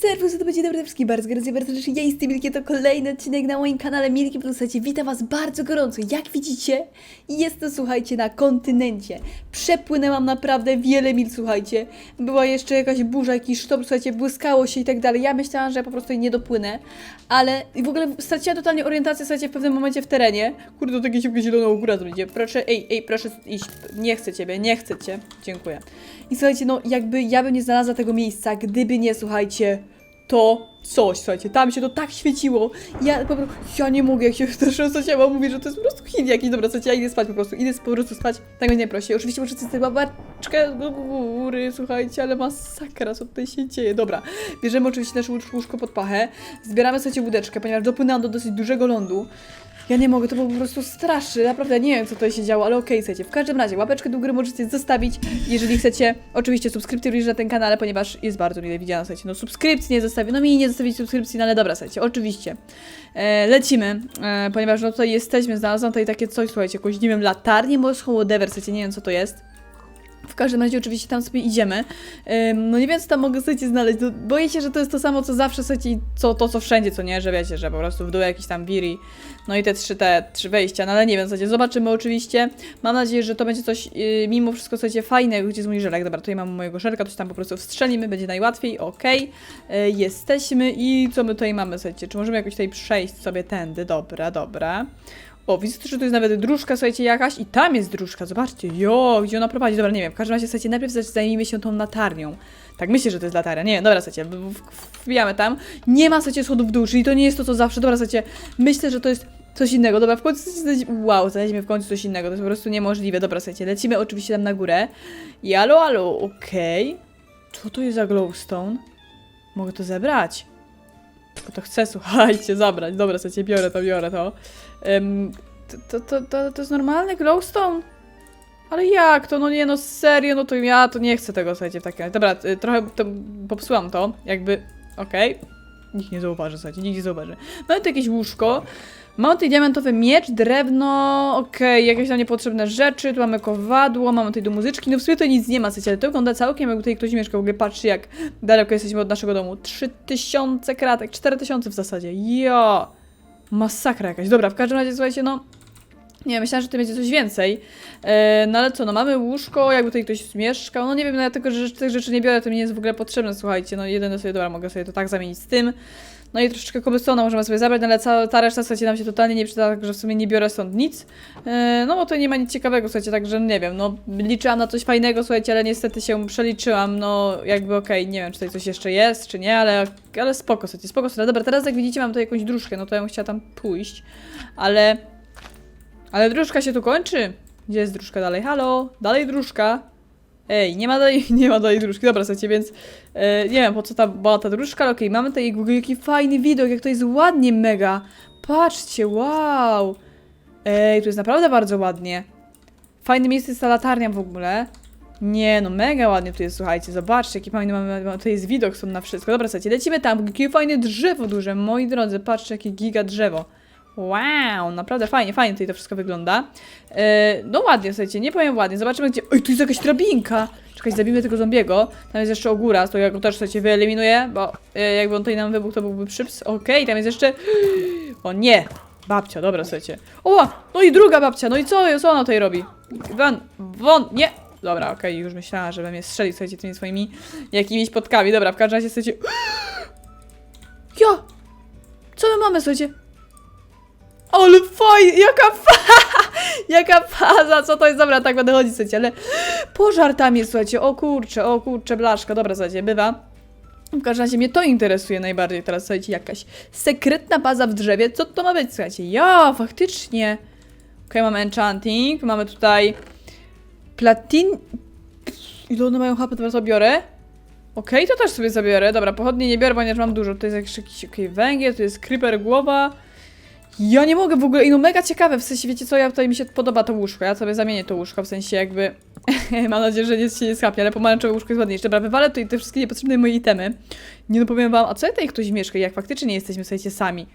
Serwus, to będzie dobry wszystkim bardzo gorąco, bardzo serdecznie. Ja jestem Milki, to kolejny odcinek na moim kanale Milki Plus. Witam Was bardzo gorąco. Jak widzicie, jest to, słuchajcie, na kontynencie. Przepłynęłam naprawdę wiele mil, słuchajcie. Była jeszcze jakaś burza, jakiś sztorm, słuchajcie, błyskało się i tak dalej. Ja myślałam, że ja po prostu nie dopłynę, ale w ogóle straciłam totalnie orientację, słuchajcie, w pewnym momencie w terenie. Kurde, to jakieś zieloną góra będzie. Proszę, ej, ej, proszę iść. Nie chcę Ciebie, nie chcę Cię. Dziękuję. I słuchajcie, no jakby ja bym nie znalazła tego miejsca, gdyby nie, słuchajcie, to coś, słuchajcie, tam się to tak świeciło. Ja po prostu, ja nie mogę, jak się też słuchajcie, mama mówi, że to jest po prostu hit jakiś, dobra, słuchajcie, ja idę spać po prostu, idę po prostu spać, tak będzie prościej. Oczywiście muszę sobie babaczkę do góry, słuchajcie, ale masakra, co tutaj się dzieje. Dobra, bierzemy oczywiście nasze łóż- łóżko pod pachę, zbieramy, słuchajcie, łódeczkę, ponieważ dopłynęłam do dosyć dużego lądu. Ja nie mogę, to było po prostu straszne. Naprawdę nie wiem, co tutaj się działo, ale okej, słuchajcie. W każdym razie, łapeczkę do góry możecie zostawić, jeżeli chcecie. Oczywiście subskrypcję również na tym kanale, ponieważ jest bardzo mile widziana, słuchajcie. No subskrypcji nie zostawię, no mi nie zostawić subskrypcji, no ale dobra, słuchajcie, oczywiście. E, lecimy, e, ponieważ no tutaj jesteśmy, znalazłam tutaj takie coś, słuchajcie, jakąś, nie wiem, latarnię morską, whatever, słuchajcie, nie wiem, co to jest. W każdym razie oczywiście tam sobie idziemy. No nie wiem, co tam mogę sobie znaleźć. No, boję się, że to jest to samo, co zawsze i co, to co wszędzie, co nie, że wiecie, że po prostu w dół jakiś tam wiri. No i te trzy, te trzy wejścia, no ale nie wiem, słuchajcie, zobaczymy oczywiście. Mam nadzieję, że to będzie coś yy, mimo wszystko, słuchajcie, fajnego. Gdzie jest mój żelek? Dobra, tutaj mam mojego żelka, to się tam po prostu wstrzelimy, będzie najłatwiej, okej. Yy, jesteśmy i co my tutaj mamy, słuchajcie, czy możemy jakoś tutaj przejść sobie tędy? Dobra, dobra. O, widzę też, że tu jest nawet dróżka, słuchajcie, jakaś i tam jest dróżka, zobaczcie, jo, gdzie ona prowadzi, dobra, nie wiem, w każdym razie, słuchajcie, najpierw zajmijmy się tą latarnią. Tak, myślę, że to jest latarnia, nie wiem, dobra, słuchajcie, wbijamy tam, nie ma, słuchajcie, schodów w dół, czyli to nie jest to, co zawsze, dobra, słuchajcie, myślę, że to jest coś innego, dobra, w końcu, wow, znaleźliśmy w końcu coś innego, to jest po prostu niemożliwe, dobra, słuchajcie, lecimy oczywiście tam na górę. I alo, alo, okej, co to jest za glowstone? Mogę to zebrać. To chcę, słuchajcie, zabrać. Dobra, słuchajcie, biorę to, biorę to. Ym, to, to, to, to, jest normalny glowstone? Ale jak to? No nie, no serio, no to ja to nie chcę tego, słuchajcie, w takim razie. Dobra, y, trochę to, popsułam to, jakby, okej. Nikt nie zauważy, słuchajcie, nikt nie zauważy. Mamy tu jakieś łóżko, mamy diamentowy miecz, drewno, okej, jakieś tam niepotrzebne rzeczy, tu mamy kowadło, mamy tutaj do muzyczki, no w sumie to nic nie ma, słuchajcie, ale to wygląda całkiem jakby tutaj ktoś mieszkał, w ogóle patrzcie jak daleko jesteśmy od naszego domu, 3000 kratek, 4000 w zasadzie, jo! Masakra jakaś. Dobra, w każdym razie, słuchajcie, no. Nie, myślałam, że to będzie coś więcej. E, no ale co, no mamy łóżko, jakby tutaj ktoś mieszkał. No nie wiem, no ja tylko, że tych rzeczy nie biorę, to mi nie jest w ogóle potrzebne, słuchajcie. No jedyne sobie, dobra, mogę sobie to tak zamienić z tym. No i troszeczkę cobblestone możemy sobie zabrać, no ale cała ta reszta, słuchajcie, nam się totalnie nie przyda, także w sumie nie biorę stąd nic. E, no bo to nie ma nic ciekawego, słuchajcie, także nie wiem, no liczyłam na coś fajnego, słuchajcie, ale niestety się przeliczyłam, no jakby okej, nie wiem, czy tutaj coś jeszcze jest, czy nie, ale, ale spoko, słuchajcie, spoko, słuchajcie. Dobra, teraz jak widzicie, mam tu jakąś dróżkę, no to ja bym chciała tam pójść, ale... Ale dróżka się tu kończy. Gdzie jest dróżka dalej? Halo? Dalej dróżka. Ej, nie ma dalej, nie ma dalej dróżki. Dobra, słuchajcie, więc e, nie wiem po co ta była ta dróżka, ale okej, mamy tutaj jaki fajny widok, jak to jest ładnie mega. Patrzcie, wow. Ej, tu jest naprawdę bardzo ładnie. Fajne miejsce jest ta latarnia w ogóle. Nie, no mega ładnie tu jest, słuchajcie, zobaczcie, jaki fajny mamy- to jest widok są na wszystko. Dobra, słuchajcie, lecimy tam, jakie fajne drzewo duże, moi drodzy, patrzcie, jakie giga drzewo. Wow, naprawdę fajnie, fajnie tutaj to wszystko wygląda. E, no ładnie, słuchajcie, nie powiem ładnie. Zobaczymy gdzie... Oj, tu jest jakaś drabinka! Czekaj, zabijmy tego zombiego. Tam jest jeszcze ogóra, to ja go też, słuchajcie, wyeliminuję, bo e, jakby on tutaj nam wybuchł, to byłby przyps. Okej, tam jest jeszcze... O nie! Babcia, dobra, słuchajcie. O, no i druga babcia, no i co, co ona tutaj robi? Won, won, nie! Dobra, okej, już myślałam, że mnie strzeli, słuchajcie, tymi swoimi jakimiś podkami. Dobra, w każdym razie, słuchajcie... Ja! Co my mamy, słuchajcie? Ale fajnie, jaka fa jaka faza, co to jest, dobra, tak będę chodzić, słuchajcie, ale pożar tam jest, słuchajcie, o kurczę, o kurczę, blaszka, dobra, słuchajcie, bywa. W każdym razie mnie to interesuje najbardziej teraz, słuchajcie, jakaś sekretna baza w drzewie, co to ma być, słuchajcie, ja, faktycznie. Okej, mamy enchanting, mamy tutaj platin... Ile one mają HP, teraz zabiorę? Okej, to też sobie zabiorę, dobra, pochodnie nie biorę, ponieważ mam dużo, to jest jakiś, jakiś okej, węgiel, to jest creeper głowa, ja nie mogę w ogóle, i no mega ciekawe, w sensie wiecie co, ja tutaj mi się podoba to łóżko, ja sobie zamienię to łóżko, w sensie jakby, mam nadzieję, że nic się nie skapie, ale pomarańczowe łóżko jest ładniejsze. Dobra, wywalę tutaj te wszystkie niepotrzebne moje itemy. Nie no, powiem wam, a co tutaj ktoś mieszka, jak faktycznie nie jesteśmy, słuchajcie, sami.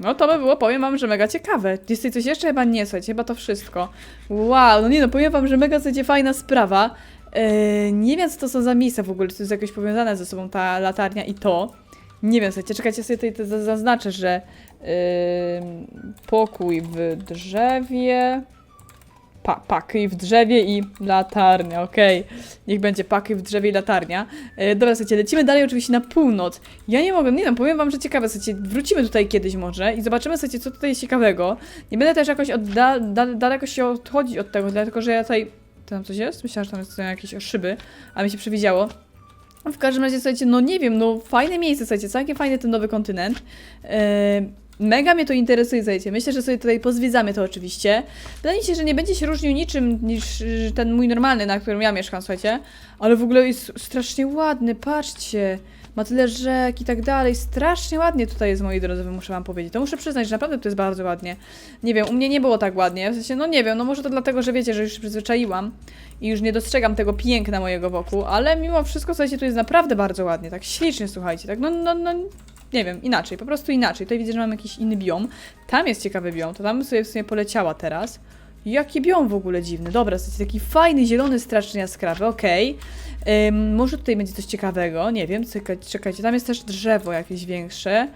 No to by było, powiem wam, że mega ciekawe. Jest coś jeszcze? Chyba nie, słuchajcie, chyba to wszystko. Wow, no nie no, powiem wam, że mega, słuchajcie, fajna sprawa. Eee, nie wiem, co to są za miejsca w ogóle, czy to jest jakoś powiązane ze sobą ta latarnia i to. Nie wiem, słuchajcie, czekajcie, sobie tutaj zaznaczę, że pokój w drzewie, pa, paki w drzewie i latarnia, okej. Niech będzie paki w drzewie i latarnia. E, dobra, słuchajcie, lecimy dalej oczywiście na północ. Ja nie mogę, nie wiem, powiem wam, że ciekawe, słuchajcie, wrócimy tutaj kiedyś może i zobaczymy, słuchajcie, co tutaj jest ciekawego. Nie będę też jakoś od da, da, daleko się odchodzić od tego, dlatego, że ja tutaj... Tam coś jest? Myślałam, że tam są jakieś szyby, a mi się przewidziało. W każdym razie, słuchajcie, no nie wiem, no fajne miejsce, słuchajcie, całkiem fajny ten nowy kontynent. E, mega mnie to interesuje, słuchajcie. Myślę, że sobie tutaj pozwiedzamy to oczywiście. Wydaje mi się, że nie będzie się różnił niczym niż y, ten mój normalny, na którym ja mieszkam, słuchajcie. Ale w ogóle jest strasznie ładny, patrzcie. Ma tyle rzek i tak dalej. Strasznie ładnie tutaj jest, moi drodzy, muszę wam powiedzieć. To muszę przyznać, że naprawdę to jest bardzo ładnie. Nie wiem, u mnie nie było tak ładnie. W sensie, no nie wiem, no może to dlatego, że wiecie, że już się przyzwyczaiłam i już nie dostrzegam tego piękna mojego wokół, ale mimo wszystko, słuchajcie, tu jest naprawdę bardzo ładnie, tak ślicznie, słuchajcie, tak no, no, no, nie wiem, inaczej, po prostu inaczej. Tutaj widzę, że mam jakiś inny biom. Tam jest ciekawy biom, to tam bym sobie w sumie poleciała teraz. Jaki biom w ogóle dziwny. Dobra, słuchajcie, taki fajny, zielony, strasznie jaskrawy, okej. Ym, może tutaj będzie coś ciekawego, nie wiem, czekajcie, tam jest też drzewo jakieś większe.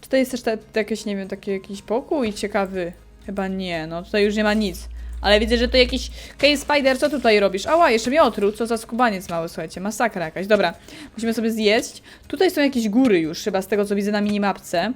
Tutaj jest też te, te jakieś, nie wiem, taki jakiś pokój ciekawy. Chyba nie, no tutaj już nie ma nic. Ale widzę, że to jakiś Cave Spider, co tutaj robisz? Ała, jeszcze mnie otruł, co za skubaniec mały, słuchajcie, masakra jakaś. Dobra, musimy sobie zjeść. Tutaj są jakieś góry już, chyba z tego, co widzę na minimapce.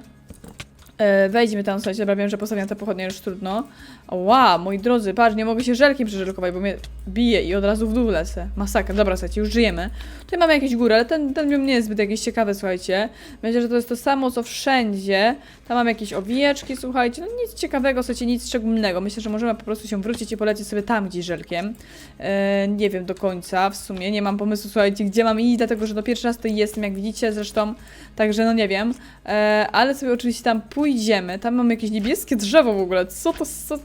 E, wejdźmy tam, słuchajcie, dobra, wiem, że postawiam te pochodnie już trudno. Wow, moi drodzy, patrz, nie mogę się żelkiem przeżelkować, bo mnie bije i od razu w dół lecę. Masakra, dobra, słuchajcie, już żyjemy. Tutaj mamy jakieś góry, ale ten, ten biom nie jest zbyt jakiś ciekawy, słuchajcie. Myślę, że to jest to samo, co wszędzie. Tam mamy jakieś owieczki, słuchajcie, no nic ciekawego, słuchajcie, nic szczególnego. Myślę, że możemy po prostu się wrócić i polecieć sobie tam gdzieś żelkiem. E, nie wiem do końca, w sumie, nie mam pomysłu, słuchajcie, gdzie mam iść, dlatego, że to pierwszy raz tutaj jestem, jak widzicie, zresztą, także no nie wiem. E, ale sobie oczywiście tam pójdziemy. Tam mamy jakieś niebieskie drzewo w ogóle. Co to, co,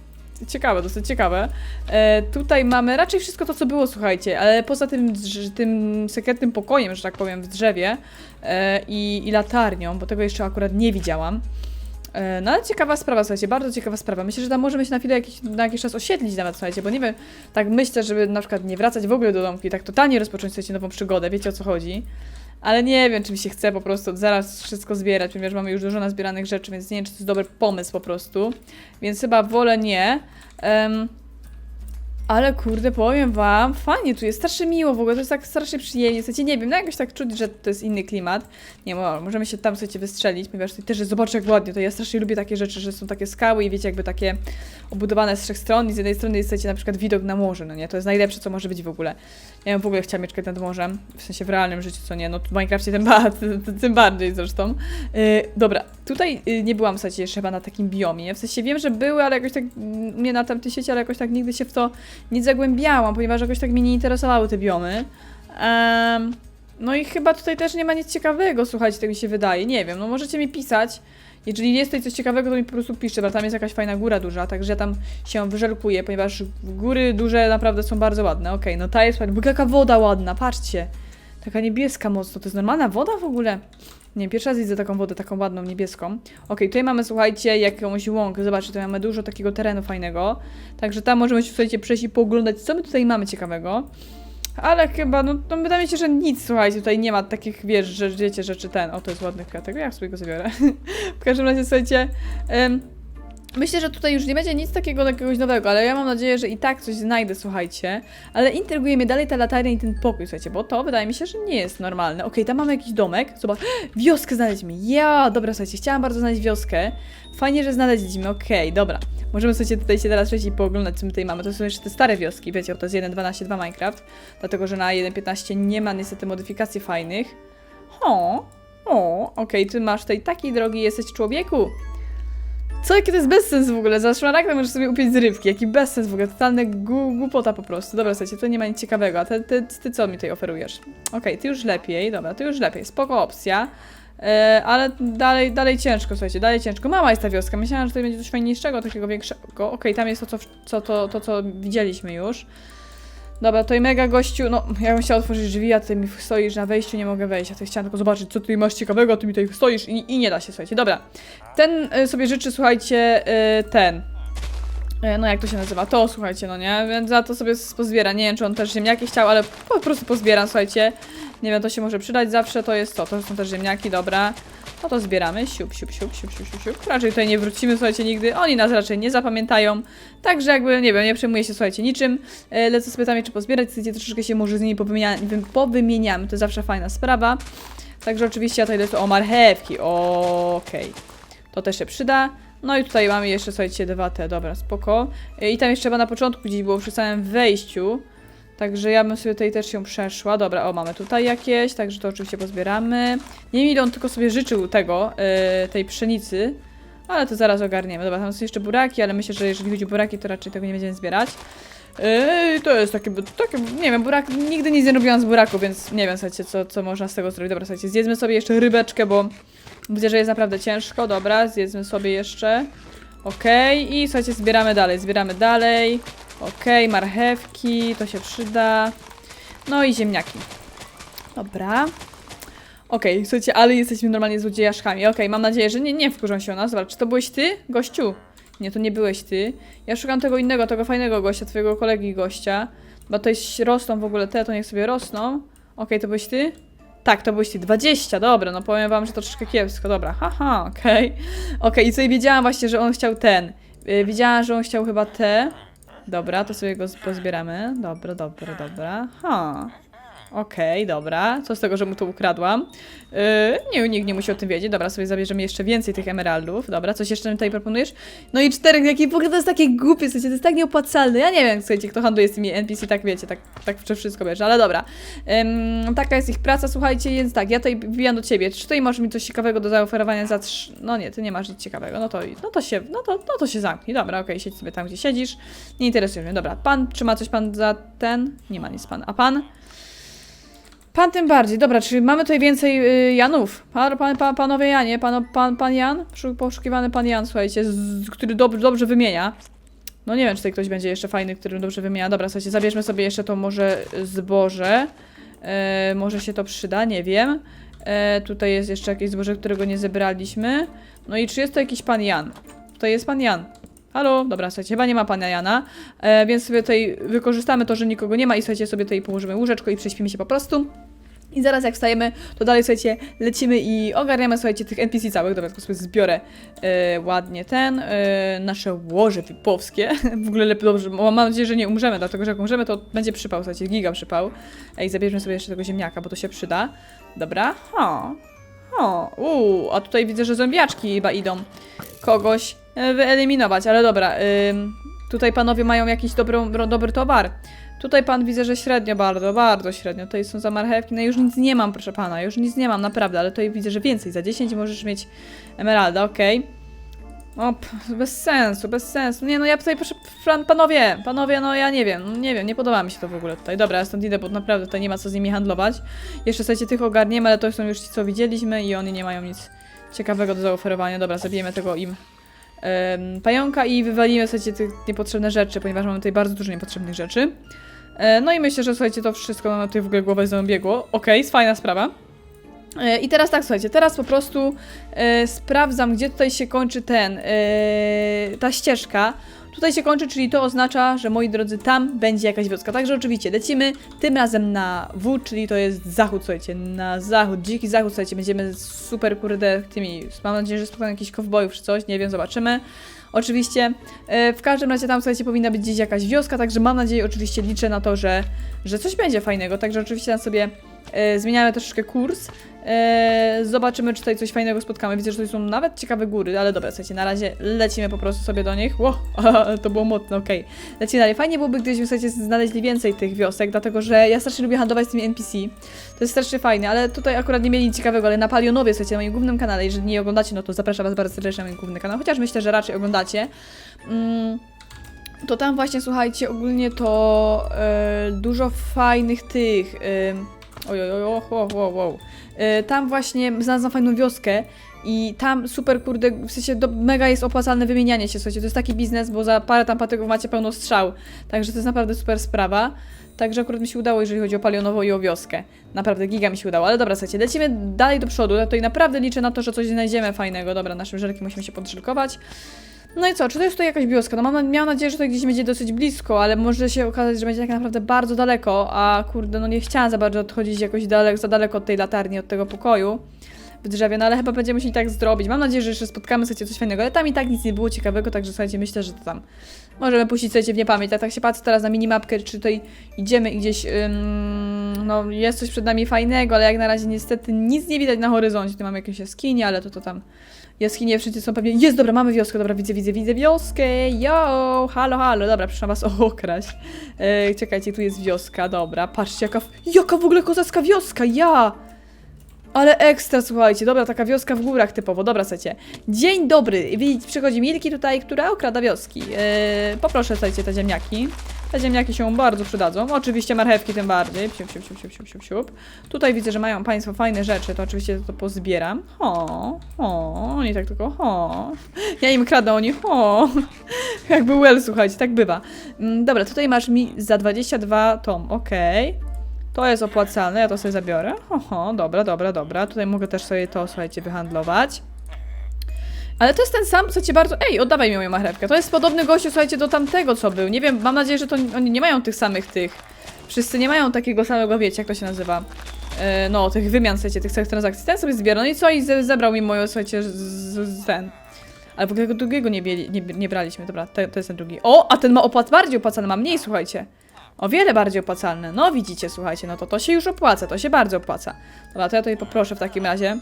Ciekawe, dosyć ciekawe. E, tutaj mamy raczej wszystko to, co było, słuchajcie, ale poza tym, tym sekretnym pokojem, że tak powiem, w drzewie e, i, i latarnią, bo tego jeszcze akurat nie widziałam. E, no ale ciekawa sprawa, słuchajcie, bardzo ciekawa sprawa. Myślę, że tam możemy się na chwilę jakiś, na jakiś czas osiedlić nawet, słuchajcie, bo nie wiem, tak myślę, żeby na przykład nie wracać w ogóle do domku i tak totalnie rozpocząć, słuchajcie, nową przygodę, wiecie o co chodzi. Ale nie wiem, czy mi się chce po prostu zaraz wszystko zbierać, ponieważ mamy już dużo nazbieranych rzeczy, więc nie wiem, czy to jest dobry pomysł po prostu. Więc chyba wolę nie. Em, ale kurde, powiem wam, fajnie tu jest, strasznie miło w ogóle, to jest tak strasznie przyjemnie, słuchajcie, nie wiem, no jakoś tak czuć, że to jest inny klimat. Nie mo- możemy się tam, słuchajcie, wystrzelić, ponieważ tutaj też jest, jak ładnie, to ja strasznie lubię takie rzeczy, że są takie skały i wiecie, jakby takie obudowane z trzech stron i z jednej strony jest, słuchajcie, na przykład widok na morze, no nie, to jest najlepsze, co może być w ogóle. Ja bym w ogóle chciała mieszkać nad morzem, w sensie w realnym życiu, co nie, no w Minecrafcie tym, ba- tym, bardziej zresztą. Yy, dobra, tutaj yy, nie byłam, słuchajcie, jeszcze chyba na takim biomie, w sensie wiem, że były, ale jakoś tak, nie na tamtym świecie, ale jakoś tak nigdy się w to nie zagłębiałam, ponieważ jakoś tak mnie nie interesowały te biomy. No i chyba tutaj też nie ma nic ciekawego, słuchajcie, tak mi się wydaje. Nie wiem, no możecie mi pisać. Jeżeli jest tutaj coś ciekawego, to mi po prostu piszcie, bo tam jest jakaś fajna góra duża, także ja tam się wyżelkuję, ponieważ góry duże naprawdę są bardzo ładne. Okej, no ta jest ładna. Bo jaka woda ładna, patrzcie. Taka niebieska mocno. To jest normalna woda w ogóle? Nie, pierwszy raz widzę taką wodę, taką ładną, niebieską. Okej, tutaj mamy, słuchajcie, jakąś łąkę. Zobaczcie, tutaj mamy dużo takiego terenu fajnego. Także tam możemy się, słuchajcie, przejść i pooglądać, co my tutaj mamy ciekawego. Ale chyba, no, no wydaje mi się, że nic, słuchajcie, tutaj nie ma takich, wiesz, że wiecie, rzeczy ten. O, to jest ładny kwiatek, ja sobie go zabiorę. w każdym razie, słuchajcie, em, myślę, że tutaj już nie będzie nic takiego jakiegoś nowego, ale ja mam nadzieję, że i tak coś znajdę, słuchajcie. Ale intryguje mnie dalej ta latarnia i ten pokój, słuchajcie, bo to wydaje mi się, że nie jest normalne. Okej, tam mamy jakiś domek, zobacz, wioskę znaleźliśmy. Ja, dobra, słuchajcie, chciałam bardzo znaleźć wioskę. Fajnie, że znaleźliśmy, okej, dobra. Możemy sobie tutaj się teraz przejść i pooglądać, co my tutaj mamy. To są jeszcze te stare wioski, wiecie, to jest 1.12.2 Minecraft, dlatego że na 1.15 nie ma niestety modyfikacji fajnych. O, o, okej, ty masz tutaj taki drogi jesteś człowieku. Co, jakie to jest bezsens w ogóle? Za szmaragdem możesz sobie upiec z rybki. Jaki bezsens w ogóle, totalne gu, głupota po prostu. Dobra, słuchajcie, to nie ma nic ciekawego. A ty, ty, ty co mi tutaj oferujesz? Okej, ty już lepiej, dobra, ty już lepiej, spoko opcja. E, ale dalej, dalej ciężko, słuchajcie, dalej ciężko. Mała jest ta wioska, myślałam, że tutaj będzie coś fajniejszego, takiego większego. Okej, tam jest to co, co, to, to, co widzieliśmy już. Dobra, to i mega gościu, no, ja bym chciała otworzyć drzwi, a ty mi stoisz na wejściu, nie mogę wejść. Ja tutaj chciałam tylko zobaczyć, co tutaj masz ciekawego, a ty mi tutaj stoisz i, i nie da się, słuchajcie. Dobra, ten y, sobie życzy, słuchajcie, y, ten. Y, No jak to się nazywa? To, słuchajcie, no nie? Więc za to sobie pozbiera. Nie wiem, czy on też ziemniaki chciał, ale po prostu pozbieram, słuchajcie. Nie wiem, to się może przydać zawsze, to jest to. To są też ziemniaki, dobra. No to zbieramy, siup, siup, siup, siup, siup, siup, siup. Raczej tutaj nie wrócimy, słuchajcie, nigdy. Oni nas raczej nie zapamiętają. Także jakby, nie wiem, nie przejmuję się, słuchajcie, niczym. E, lecę z pytami, czy pozbierać. Chcecie, troszeczkę się może z nimi powymienia, wy- powymieniamy. To zawsze fajna sprawa. Także oczywiście ja tutaj lecę o marchewki. Okej. To też się przyda. No i tutaj mamy jeszcze, słuchajcie, dwa te, dobra, spoko. E, I tam jeszcze chyba na początku gdzieś było przy samym wejściu. Także ja bym sobie tutaj też się przeszła. Dobra, o, mamy tutaj jakieś, także to oczywiście pozbieramy. Nie wiem, on tylko sobie życzył tego, yy, tej pszenicy, ale to zaraz ogarniemy. Dobra, tam są jeszcze buraki, ale myślę, że jeżeli chodzi o buraki, to raczej tego nie będziemy zbierać. Yy, to jest takie, takie, nie wiem, burak, nigdy nic nie robiłam z buraku, więc nie wiem, słuchajcie, co, co można z tego zrobić. Dobra, słuchajcie, zjedzmy sobie jeszcze rybeczkę, bo widzę, że jest naprawdę ciężko. Dobra, zjedzmy sobie jeszcze. Okej, i słuchajcie, zbieramy dalej, zbieramy dalej. Okej, marchewki, to się przyda. No i ziemniaki. Dobra. Okej, słuchajcie, ale jesteśmy normalnie złodziejaszkami. Okej, mam nadzieję, że nie, nie wkurzą się o nas. Czy to byłeś ty, gościu? Nie, to nie byłeś ty. Ja szukam tego innego, tego fajnego gościa, twojego kolegi gościa. Bo tutaj rosną w ogóle te, to niech sobie rosną. Okej, to byłeś ty? Tak, to byłeś ty. 20, dobra, no powiem wam, że to troszkę kiepsko, dobra. Haha, okej. Okej, i sobie wiedziałam właśnie, że on chciał ten. Yy, wiedziałam, że on chciał chyba te. Dobra, to sobie go pozbieramy. Dobra, dobra, dobra. Ha. Okej, dobra. Co z tego, że mu to ukradłam? Yy, nie, nikt nie musi o tym wiedzieć. Dobra, sobie zabierzemy jeszcze więcej tych emeraldów. Dobra, coś jeszcze tutaj proponujesz? No i czterech, jaki w ogóle to jest takie głupie, słuchajcie, to jest tak nieopłacalne. Ja nie wiem, słuchajcie, kto handluje z tymi NPC, tak wiecie, tak, tak wszystko bierze, ale dobra. Ym, taka jest ich praca, słuchajcie, więc tak, ja tutaj wbijam do ciebie. Czy tutaj masz mi coś ciekawego do zaoferowania za trz... No nie, ty nie masz nic ciekawego. No to, no to się, no to, no to się zamknij. Dobra, okej, siedź sobie tam, gdzie siedzisz. Nie interesuje mnie. Dobra, pan, czy ma coś pan za ten? Nie ma nic pan. A pan? Pan tym bardziej. Dobra, czy mamy tutaj więcej y, Janów? Pan, pan, pan, panowie Janie, pan, pan, pan Jan? Poszu- Poszukiwany pan Jan, słuchajcie, z, który dob, dobrze wymienia. No nie wiem, czy tutaj ktoś będzie jeszcze fajny, który dobrze wymienia. Dobra, słuchajcie, zabierzmy sobie jeszcze to może zboże. E, może się to przyda, nie wiem. E, tutaj jest jeszcze jakieś zboże, którego nie zebraliśmy. No i czy jest to jakiś pan Jan? Tutaj jest pan Jan. Halo? Dobra, słuchajcie, chyba nie ma pana Jana, e, więc sobie tutaj wykorzystamy to, że nikogo nie ma i słuchajcie, sobie tutaj położymy łóżeczko i prześpimy się po prostu. I zaraz jak wstajemy, to dalej, słuchajcie, lecimy i ogarniamy, słuchajcie, tych NPC całych. Dobra, tylko sobie zbiorę e, ładnie ten, e, nasze łoże wipowskie. w ogóle lepiej dobrze, mam nadzieję, że nie umrzemy, dlatego że jak umrzemy, to będzie przypał, słuchajcie, giga przypał. Ej, zabierzmy sobie jeszcze tego ziemniaka, bo to się przyda. Dobra, ho, ho, uuu, a tutaj widzę, że zombiaczki chyba idą kogoś e, wyeliminować, ale dobra, tutaj panowie mają jakiś dobrą, dobry towar. Tutaj pan widzę, że średnio, bardzo, bardzo średnio. Tutaj są za marchewki. No już nic nie mam, proszę pana, już nic nie mam, naprawdę, ale tutaj widzę, że więcej. Za 10 możesz mieć emeralda, okej. O, bez sensu, bez sensu. Nie, no ja tutaj proszę, pan, panowie, panowie, no ja nie wiem, no nie wiem, nie podoba mi się to w ogóle tutaj. Dobra, ja stąd idę, bo naprawdę tutaj nie ma co z nimi handlować. Jeszcze słuchajcie, tych ogarniemy, ale to są już ci, co widzieliśmy i oni nie mają nic ciekawego do zaoferowania. Dobra, zabijemy tego im pająka i wywalimy, słuchajcie, te niepotrzebne rzeczy, ponieważ mamy tutaj bardzo dużo niepotrzebnych rzeczy. E, No i myślę, że słuchajcie, to wszystko nam tutaj w ogóle głowę zabiegło. Okej, fajna sprawa. E, I teraz tak, słuchajcie, teraz po prostu e, sprawdzam, gdzie tutaj się kończy ten, e, ta ścieżka. Tutaj się kończy, czyli to oznacza, że moi drodzy, tam będzie jakaś wioska. Także oczywiście lecimy tym razem na W, czyli to jest zachód, słuchajcie, na zachód, dziki zachód, słuchajcie, będziemy super, kurde, tymi, mam nadzieję, że spotkamy jakichś kowbojów czy coś, nie wiem, zobaczymy. Oczywiście, e, w każdym razie tam, słuchajcie, powinna być gdzieś jakaś wioska, także mam nadzieję, oczywiście liczę na to, że, że coś będzie fajnego, także oczywiście tam sobie zmieniamy troszeczkę kurs. E, zobaczymy, czy tutaj coś fajnego spotkamy. Widzę, że tutaj są nawet ciekawe góry, ale dobra, słuchajcie, na razie lecimy po prostu sobie do nich. Ło, to było mocne, okej. Lecimy dalej. Fajnie byłoby, gdybyśmy, słuchajcie, znaleźli więcej tych wiosek, dlatego że ja strasznie lubię handlować z tymi NPC. To jest strasznie fajne, ale tutaj akurat nie mieli nic ciekawego, ale na Palionowie, słuchajcie, na moim głównym kanale, jeżeli nie oglądacie, no to zapraszam Was bardzo serdecznie na mój główny kanał, chociaż myślę, że raczej oglądacie. Mm, to tam właśnie, słuchajcie, ogólnie to e, dużo fajnych tych... E, oj, oj, oj, oj, wow, wow, wow. Tam właśnie znalazłam fajną wioskę i tam super, kurde, w sensie do, mega jest opłacalne wymienianie się, słuchajcie, to jest taki biznes, bo za parę tam patyków macie pełno strzał, także to jest naprawdę super sprawa. Także akurat mi się udało, jeżeli chodzi o Palionowo i o wioskę. Naprawdę giga mi się udało, ale dobra, słuchajcie, lecimy dalej do przodu. Tutaj naprawdę liczę na to, że coś znajdziemy fajnego. Dobra, naszym żelkiem musimy się podżelkować. No i co, czy to jest tutaj jakaś wioska? No mam, miałam nadzieję, że to gdzieś będzie dosyć blisko, ale może się okazać, że będzie tak naprawdę bardzo daleko, a kurde, no nie chciałam za bardzo odchodzić jakoś za daleko od tej latarni, od tego pokoju. w drzewie, no ale chyba będziemy musieli tak zrobić. Mam nadzieję, że jeszcze spotkamy sobie coś fajnego, ale tam i tak nic nie było ciekawego, także słuchajcie, myślę, że to tam możemy puścić sobie w niepamięć. Ja tak się patrzę teraz na minimapkę, czy tutaj idziemy i gdzieś, ym, no jest coś przed nami fajnego, ale jak na razie niestety nic nie widać na horyzoncie. Tu mamy jakieś jaskinie, ale to to tam jaskinie wszędzie są pewnie... Jest, dobra, mamy wioskę, dobra, widzę, widzę, widzę wioskę, yo, halo, halo, dobra, przyszłam was okraść. E, czekajcie, tu jest wioska, dobra, patrzcie, jaka, jaka w ogóle kozacka wioska, ja! Ale ekstra, słuchajcie, dobra, taka wioska w górach typowo, dobra, słuchajcie. Dzień dobry, Widzicie, przychodzi Milki tutaj, która okrada wioski. E, poproszę, słuchajcie, te ziemniaki. Te ziemniaki się bardzo przydadzą. Oczywiście marchewki tym bardziej. Siup, siup, siup, siup, siup, siup. Tutaj widzę, że mają Państwo fajne rzeczy, to oczywiście to pozbieram. O, o, oni tak tylko, o. Ja im kradę, oni, o. Jakby well, słuchajcie, tak bywa. Mm, Dobra, tutaj masz mi za 22 tom, okej. To jest opłacalne, ja to sobie zabiorę. Oho, dobra, dobra, dobra. Tutaj mogę też sobie to, słuchajcie, wyhandlować. Ale to jest ten sam, słuchajcie, bardzo... Ej, oddawaj mi moją marchewkę. To jest podobny gościu, słuchajcie, do tamtego, co był. Nie wiem, mam nadzieję, że to oni nie mają tych samych tych. Wszyscy nie mają takiego samego, wiecie, jak to się nazywa. E, no, tych wymian, słuchajcie, tych całych transakcji. Ten sobie zbiera, no i co? I ze- zebrał mi moją, słuchajcie, z, z, ten. Ale w ogóle tego drugiego nie, bieli, nie, nie braliśmy, dobra, to, to jest ten drugi. O, a ten ma opłat bardziej opłacany, ma mniej, słuchajcie. O wiele bardziej opłacalne. No widzicie, słuchajcie, no to to się już opłaca, to się bardzo opłaca. Dobra, to ja tutaj poproszę w takim razie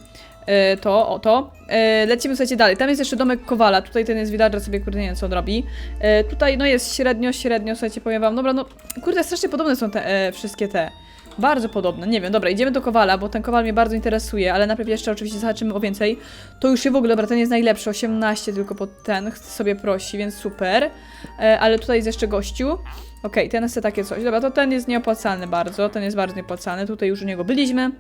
to, o to. E, lecimy, słuchajcie, dalej. Tam jest jeszcze domek Kowala, tutaj ten jest villager sobie, kurde, nie wiem co on robi. E, tutaj, no jest średnio, średnio, słuchajcie, powiem wam. Dobra, no, kurde, strasznie podobne są te e, wszystkie te. Bardzo podobne, nie wiem, dobra, idziemy do Kowala, bo ten Kowal mnie bardzo interesuje, ale najpierw jeszcze oczywiście zahaczymy o więcej. To już się w ogóle, dobra, ten jest najlepszy, 18 tylko pod ten, sobie prosi, więc super. E, ale tutaj jest jeszcze gościu. Okej, ten chce takie coś. Dobra, to ten jest nieopłacalny bardzo, ten jest bardzo nieopłacalny, tutaj już u niego byliśmy.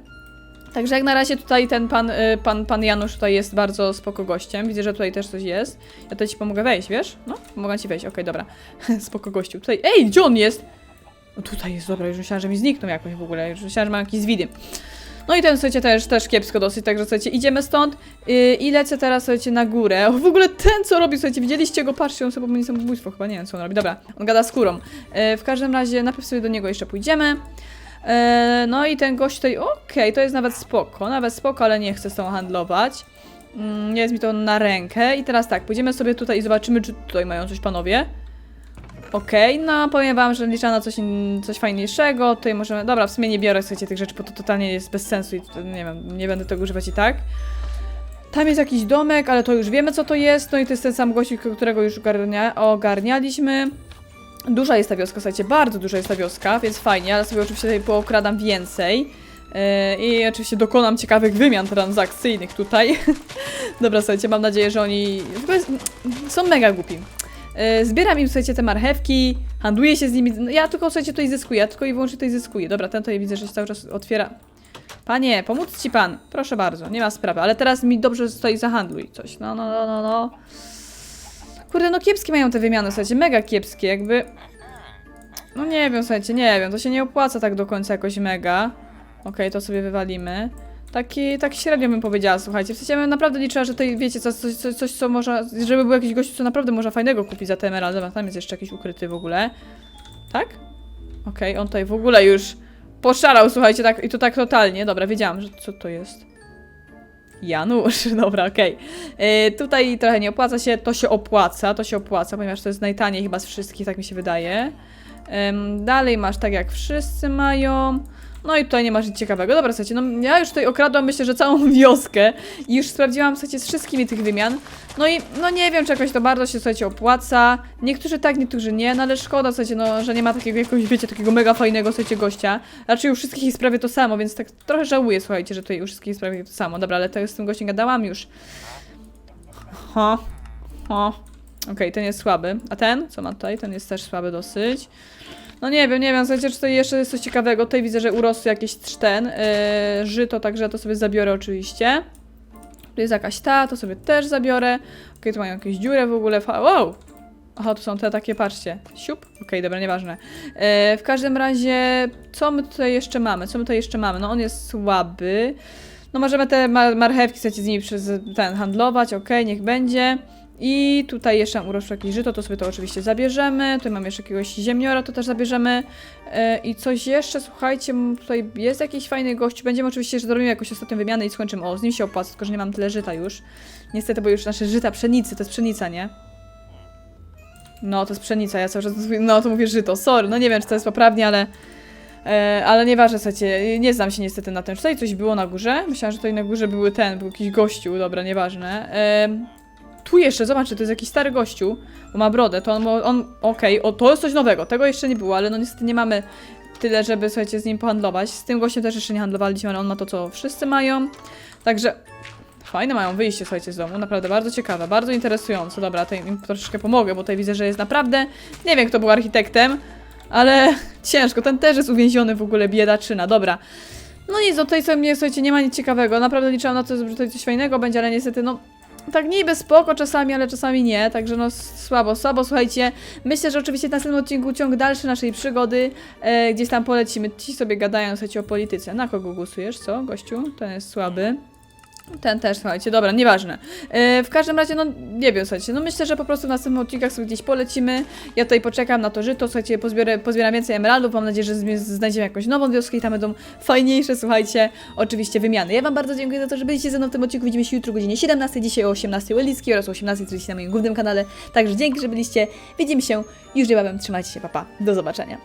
Także jak na razie tutaj ten pan, y, pan, pan Janusz tutaj jest bardzo spoko gościem. Widzę, że tutaj też coś jest. Ja tutaj ci pomogę wejść, wiesz? No, pomogę ci wejść, okej, dobra. spoko gościu. Tutaj, ej, gdzie on jest? O, tutaj jest, dobra, już myślałam, że mi zniknął jakoś w ogóle, już myślałam, że mam jakieś zwidy. No i ten, słuchajcie, też, też kiepsko dosyć, także słuchajcie, idziemy stąd yy, i lecę teraz, słuchajcie, na górę. O, w ogóle ten, co robi, słuchajcie, widzieliście go, patrzcie, on sobie popełnił samobójstwo, chyba nie wiem, co on robi. Dobra, on gada skórą. Yy, w każdym razie, najpierw sobie do niego jeszcze pójdziemy. E, no i ten gość tutaj, okej, to jest nawet spoko, nawet spoko, ale nie chcę z tą handlować. Mm, Nie jest mi to na rękę. I teraz tak, pójdziemy sobie tutaj i zobaczymy, czy tutaj mają coś panowie. Okej, no powiem wam, że liczę na coś, coś fajniejszego. Tutaj możemy. Dobra, w sumie nie biorę słuchajcie, tych rzeczy, bo to totalnie jest bez sensu i nie wiem, nie będę tego używać i tak. Tam jest jakiś domek, ale to już wiemy co to jest. No i to jest ten sam gościk, którego już ogarnia, ogarnialiśmy. Duża jest ta wioska, słuchajcie, bardzo duża jest ta wioska, więc fajnie, ale sobie oczywiście tutaj pookradam więcej. Yy, I oczywiście dokonam ciekawych wymian transakcyjnych tutaj. Dobra, słuchajcie, mam nadzieję, że oni są mega głupi. Yy, Zbieram im, słuchajcie, te marchewki, handluję się z nimi. No, Ja tylko, słuchajcie, tutaj zyskuję, ja tylko i wyłącznie tutaj zyskuję. Dobra, ten tutaj widzę, że się cały czas otwiera. Panie, pomóc ci pan. Proszę bardzo, nie ma sprawy, ale teraz mi dobrze stoi zahandluj coś. No, no, no, no, no. Kurde, no kiepskie mają te wymiany, słuchajcie, mega kiepskie, jakby... No nie wiem, słuchajcie, nie wiem, to się nie opłaca tak do końca jakoś mega. Okej, to sobie wywalimy. Taki, tak średnio bym powiedziała, słuchajcie. W sensie ja bym naprawdę liczyła, że tutaj, wiecie, coś, coś, coś, co można, żeby był jakiś gość, co naprawdę można fajnego kupić za te emeraldy. Dobra, Tam jest jeszcze jakiś ukryty w ogóle. Tak? Okej, on tutaj w ogóle już poszalał, słuchajcie, tak, i to tak totalnie. Dobra, wiedziałam, że co to jest. Janusz, dobra, okej. Yy, tutaj trochę nie opłaca się, to się opłaca, to się opłaca, ponieważ to jest najtaniej chyba z wszystkich, tak mi się wydaje. Ym, dalej masz tak jak wszyscy mają. No i tutaj nie masz nic ciekawego. Dobra, słuchajcie, no ja już tutaj okradłam myślę, że całą wioskę i już sprawdziłam, słuchajcie, z wszystkimi tych wymian. No i no nie wiem, czy jakoś to bardzo się, słuchajcie, opłaca. Niektórzy tak, niektórzy nie, no ale szkoda, słuchajcie, no, że nie ma takiego jakiegoś, wiecie, takiego mega fajnego, słuchajcie, gościa. Raczej u wszystkich jest prawie to samo, więc tak trochę żałuję, słuchajcie, że tutaj u wszystkich jest prawie to samo. Dobra, ale to z tym gościem gadałam już. Ho, ho. Okej, ten jest słaby. A ten? Co ma tutaj? Ten jest też słaby dosyć. No nie wiem, nie wiem, słuchajcie, czy tutaj jeszcze jest coś ciekawego. Tutaj widzę, że urosły jakieś trzten, yy, żyto, także to sobie zabiorę oczywiście. Tu jest jakaś ta, to sobie też zabiorę. Okej, tu mają jakieś dziurę w ogóle. Wow! Aha, tu są te takie, patrzcie. Siup? Okej, dobra, nieważne. E, w każdym razie, co my tutaj jeszcze mamy? Co my tutaj jeszcze mamy? No on jest słaby. No możemy te mar marchewki, chcecie z nimi przez ten handlować, okej, niech będzie. I tutaj jeszcze mam urosło jakieś żyto, to sobie to oczywiście zabierzemy. Tutaj mam jeszcze jakiegoś ziemniora, to też zabierzemy. E, I coś jeszcze, słuchajcie, tutaj jest jakiś fajny gościu. Będziemy oczywiście jeszcze zrobimy jakąś ostatnią wymianę i skończymy. O, z nim się opłaca, tylko że nie mam tyle żyta już. Niestety, bo już nasze żyta pszenicy, to jest pszenica, nie? No, to jest pszenica, ja cały czas, no to mówię żyto, sorry, no nie wiem, czy to jest poprawnie, ale... E, ale nieważne, słuchajcie, nie znam się niestety na tym. Czy tutaj coś było na górze? Myślałam, że tutaj na górze były ten, był jakiś gościu, dobra, nieważne. E, tu jeszcze, zobaczcie, to jest jakiś stary gościu, bo ma brodę, to on, on okej, o, to jest coś nowego, tego jeszcze nie było, ale no niestety nie mamy tyle, żeby, słuchajcie, z nim pohandlować. Z tym gościem też jeszcze nie handlowaliśmy, ale on ma to, co wszyscy mają. Także fajne mają wyjście, słuchajcie, z domu, naprawdę bardzo ciekawe, bardzo interesujące. Dobra, tutaj im troszeczkę pomogę, bo tutaj widzę, że jest naprawdę, nie wiem, kto był architektem, ale ciężko, ten też jest uwięziony w ogóle, biedaczyna, dobra. No nic, no tutaj sobie słuchajcie, nie ma nic ciekawego, naprawdę liczyłam na to, że tutaj coś fajnego będzie, ale niestety, no, tak niby spoko czasami, ale czasami nie, także no słabo, słabo, słuchajcie. Myślę, że oczywiście w następnym odcinku ciąg dalszy naszej przygody, e, gdzieś tam polecimy. Ci sobie gadają, słuchajcie, o polityce. Na kogo głosujesz, co, gościu? Ten jest słaby. Ten też, słuchajcie, dobra, nieważne. E, w każdym razie, no nie wiem, słuchajcie, no myślę, że po prostu w następnych odcinkach sobie gdzieś polecimy. Ja tutaj poczekam na to żyto, słuchajcie, pozbiorę, pozbieram więcej emeraldów, mam nadzieję, że znajdziemy jakąś nową wioskę i tam będą fajniejsze, słuchajcie, oczywiście wymiany. Ja wam bardzo dziękuję za to, że byliście ze mną w tym odcinku. Widzimy się jutro o godzinie 17, dzisiaj o 18 Elickiej oraz o 18.30 na moim głównym kanale. Także dzięki, że byliście. Widzimy się już niebawem. Trzymajcie się, papa. Do zobaczenia.